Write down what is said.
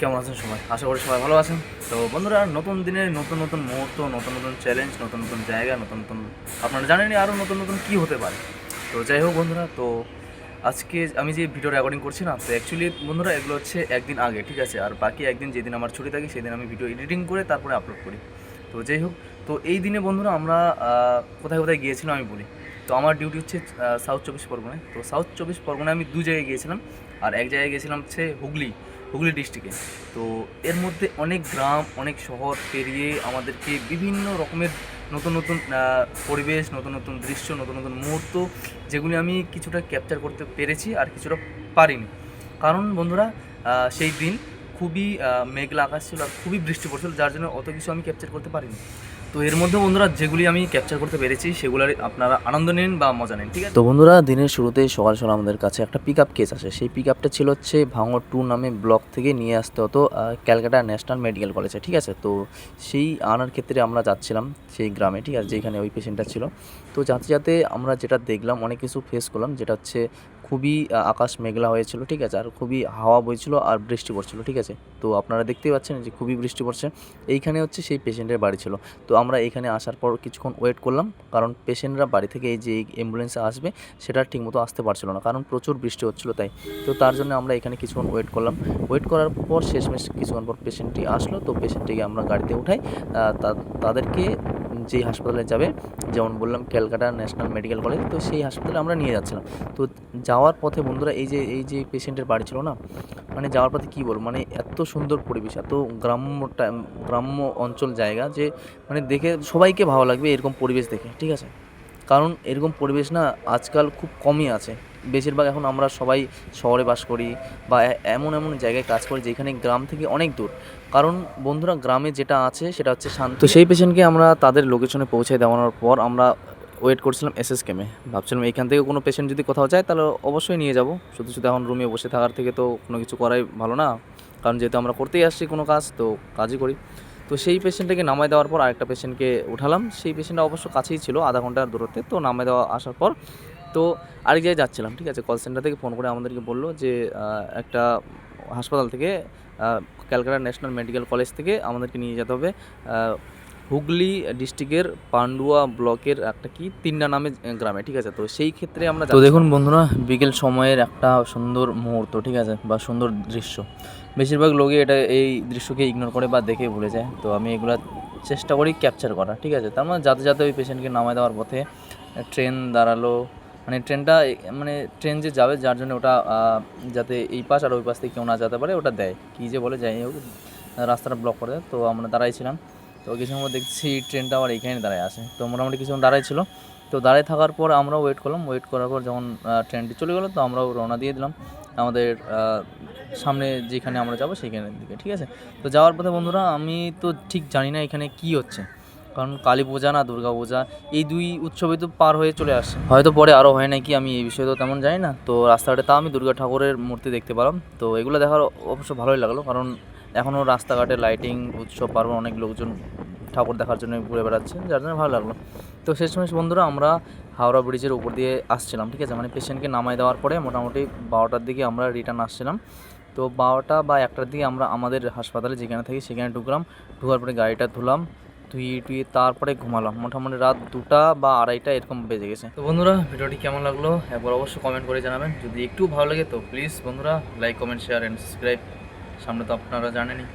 কেমন আছেন সবাই? আশা করি সবাই ভালো আছেন। তো বন্ধুরা, নতুন দিনে নতুন নতুন মুহূর্ত, নতুন নতুন চ্যালেঞ্জ নতুন নতুন জায়গা, নতুন নতুন আপনারা জানেনই আরও নতুন নতুন কী হতে পারে। তো যাই হোক বন্ধুরা, তো আজকে আমি যে ভিডিও রেকর্ডিং করছি না, তো অ্যাকচুয়ালি বন্ধুরা এগুলো হচ্ছে একদিন আগে, ঠিক আছে? আর বাকি একদিন যেদিন আমার ছুটি থাকে, সেদিন আমি ভিডিও এডিটিং করে তারপরে আপলোড করি। তো যাই হোক তো এই দিনে বন্ধুরা আমরা কোথায় কোথায় গিয়েছিলাম আমি বলি। তো আমার ডিউটি হচ্ছে সাউথ চব্বিশ পরগনায়। তো সাউথ চব্বিশ পরগনায় আমি দু জায়গায় গিয়েছিলাম। আর এক জায়গায় গিয়েছিলাম হচ্ছে হুগলি হুগলি ডিস্ট্রিক্টে তো এর মধ্যে অনেক গ্রাম, অনেক শহর পেরিয়ে আমাদেরকে বিভিন্ন রকমের নতুন নতুন পরিবেশ, নতুন নতুন দৃশ্য, নতুন নতুন মুহূর্ত, যেগুলি আমি কিছুটা ক্যাপচার করতে পেরেছি আর কিছুটা পারিনি। কারণ বন্ধুরা সেই দিন খুবই মেঘলা আকাশ ছিল আর খুবই বৃষ্টি পড়ছিল, যার জন্য অত কিছু আমি ক্যাপচার করতে পারিনি। তো এর মধ্যে বন্ধুরা যেগুলি আমি ক্যাপচার করতে পেরেছি, সেগুলোর আপনারা আনন্দ নিন বা মজা নিন, ঠিক আছে? তো বন্ধুরা, দিনের শুরুতেই সকাল সকাল আমাদের কাছে একটা পিক আপ কেস আসে। সেই পিক আপটা ছিল হচ্ছে ভাঙর টু নামে ব্লক থেকে নিয়ে আসতে হতো ক্যালকাটা ন্যাশনাল মেডিকেল কলেজে, ঠিক আছে? তো সেই আনার ক্ষেত্রে আমরা যাচ্ছিলাম সেই গ্রামে, ঠিক আছে? যেখানে ওই পেশেন্টটা ছিল। তো যাতে যাতে আমরা যেটা দেখলাম, অনেক কিছু ফেস করলাম, যেটা হচ্ছে খুবই আকাশ মেঘলা হয়েছিল, ঠিক আছে? আর খুবই হাওয়া বইছিল আর বৃষ্টি পড়ছিল, ঠিক আছে? তো আপনারা দেখতেই পাচ্ছেন যে খুবই বৃষ্টি পড়ছে। এইখানে হচ্ছে সেই পেশেন্টের বাড়ি ছিল। তো আমরা এখানে আসার পর কিছুক্ষণ ওয়েট করলাম, কারণ পেশেন্টরা বাড়ি থেকে এই যে অ্যাম্বুলেন্সে আসবে, সেটা ঠিকমতো আসতে পারছিল না, কারণ প্রচুর বৃষ্টি হচ্ছিল তাই। তো তার জন্য আমরা এখানে কিছুক্ষণ ওয়েট করলাম। ওয়েট করার পর শেষমেশ কিছুক্ষণ পর পেশেন্টটি আসলো। তো পেশেন্টটিকে আমরা গাড়িতে উঠাই তাদেরকে যেই হাসপাতালে যাবে, যেমন বললাম ক্যালকাটা ন্যাশনাল মেডিকেল কলেজ, তো সেই হাসপাতালে আমরা নিয়ে যাচ্ছিলাম। তো যাওয়ার পথে বন্ধুরা, এই যে এই যে পেশেন্টের বাড়ি ছিল না মানে যাওয়ার পথে কী বলব মানে এত সুন্দর পরিবেশ, এত গ্রাম্য টা- গ্রাম্য অঞ্চল জায়গা যে মানে দেখে সবাইকে ভালো লাগবে এরকম পরিবেশ দেখে, ঠিক আছে? কারণ এরকম পরিবেশ না আজকাল খুব কমই আছে। বেশিরভাগ এখন আমরা সবাই শহরে বাস করি বা এমন এমন জায়গায় কাজ করি যেখানে গ্রাম থেকে অনেক দূর। কারণ বন্ধুরা, গ্রামে যেটা আছে সেটা হচ্ছে শান্ত। তো সেই পেশেন্টকে আমরা তাদের লোকেশনে পৌঁছে দেওয়ানোর পর আমরা ওয়েট করছিলাম এস এস কেমে ভাবছিলাম এইখান থেকে কোনো পেশেন্ট যদি কোথাও যায় তাহলে অবশ্যই নিয়ে যাব। শুধু শুধু এখন রুমে বসে থাকার থেকে তো কোনো কিছু করাই ভালো না। কারণ যেহেতু আমরা করতেই আসছি কোনো কাজ, তো কাজই করি। তো সেই পেশেন্টটাকে নামায় দেওয়ার পর আরেকটা পেশেন্টকে উঠালাম। সেই পেশেন্টটা অবশ্য কাছেই ছিল, আধা ঘণ্টার দূরত্বে। তো নামায় দেওয়া আসার পর তো আরেক জায়গায় যাচ্ছিলাম ঠিক আছে? কল সেন্টার থেকে ফোন করে আমাদেরকে বলল যে একটা হাসপাতাল থেকে ক্যালকাটা ন্যাশনাল মেডিকেল কলেজ থেকে আমাদেরকে নিয়ে যেতে হবে। হুগলি ডিস্ট্রিক্টের পান্ডুয়া ব্লকের একটা কি তিনটা নামে গ্রামে ঠিক আছে? তো সেই ক্ষেত্রে আমরা তো দেখুন বন্ধুরা বিকেল সময়ের একটা সুন্দর মুহূর্ত ঠিক আছে? বা সুন্দর দৃশ্য। বেশিরভাগ লোকই এটা এই দৃশ্যকে ইগনোর করে বা দেখে ভুলে যায়। তো আমি এগুলো চেষ্টা করি ক্যাপচার করা ঠিক আছে? তার মানে যাতে যাতে ওই পেশেন্টকে নামায় দেওয়ার পথে ট্রেন দাঁড়াল মানে ট্রেনটা মানে ট্রেন যে যাবে, যার জন্য ওটা যাতে এই পাশ আর ওই পাশ থেকে কেউ না যেতে পারে, ওটা দেয়। কী যে বলে, যাই হোক, রাস্তাটা ব্লক করে দেয়। তো আমরা দাঁড়াইছিলাম তো কিছু সময় দেখছি ট্রেনটা আবার এইখানে দাঁড়ায় আসে তো মোটামুটি কিছুক্ষণ দাঁড়াই ছিল। তো দাঁড়ায় থাকার পর আমরা ওয়েট করলাম। ওয়েট করার পর যখন ট্রেনটি চলে গেলো, তো আমরাও রওনা দিয়ে দিলাম। আমাদের সামনে যেখানে আমরা যাব সেইখানের দিকে, ঠিক আছে? তো যাওয়ার পথে বন্ধুরা, আমি তো ঠিক জানি না এখানে কি হচ্ছে। কারণ কালী পূজা না দুর্গা পূজা, এই দুই উৎসবে তো পার হয়ে চলে আসে। হয়তো পরে আরও হয় নাকি, আমি এই বিষয়ে তো তেমন জানি না। তো রাস্তাঘাটে তা আমি দুর্গা ঠাকুরের মূর্তি দেখতে পেলাম। তো এগুলো দেখার অবশ্য ভালোই লাগল, কারণ এখনও রাস্তাঘাটে লাইটিং উৎসব পার্বণ, অনেক লোকজন ঠাকুর দেখার জন্য ঘুরে বেড়াচ্ছে, যার জন্য ভালো লাগল। তো শেষ সময় বন্ধুরা, আমরা হাওড়া ব্রিজের উপর দিয়ে আসছিলাম, ঠিক আছে? মানে পেশেন্টকে নামাই দেওয়ার পরে মোটামুটি বারোটার দিকে আমরা রিটার্ন আসছিলাম। তো বারোটা বা একটার দিকে আমরা আমাদের হাসপাতালে যেখানে থাকি, সেখানে ঢুকলাম। ঢুকার পরে গাড়িটা ধুলাম। ধুয়ে টুয়ে তারপরে ঘুমালাম। মোটামুটি রাত দুটা বা আড়াইটা এরকম বেজে গেছে। তো বন্ধুরা, ভিডিওটি কেমন লাগল? একবার অবশ্যই কমেন্ট করে জানাবেন। যদি একটু ভালো লাগে তো প্লিজ বন্ধুরা like comment share and subscribe সামনে তো আপনারা জানেনই।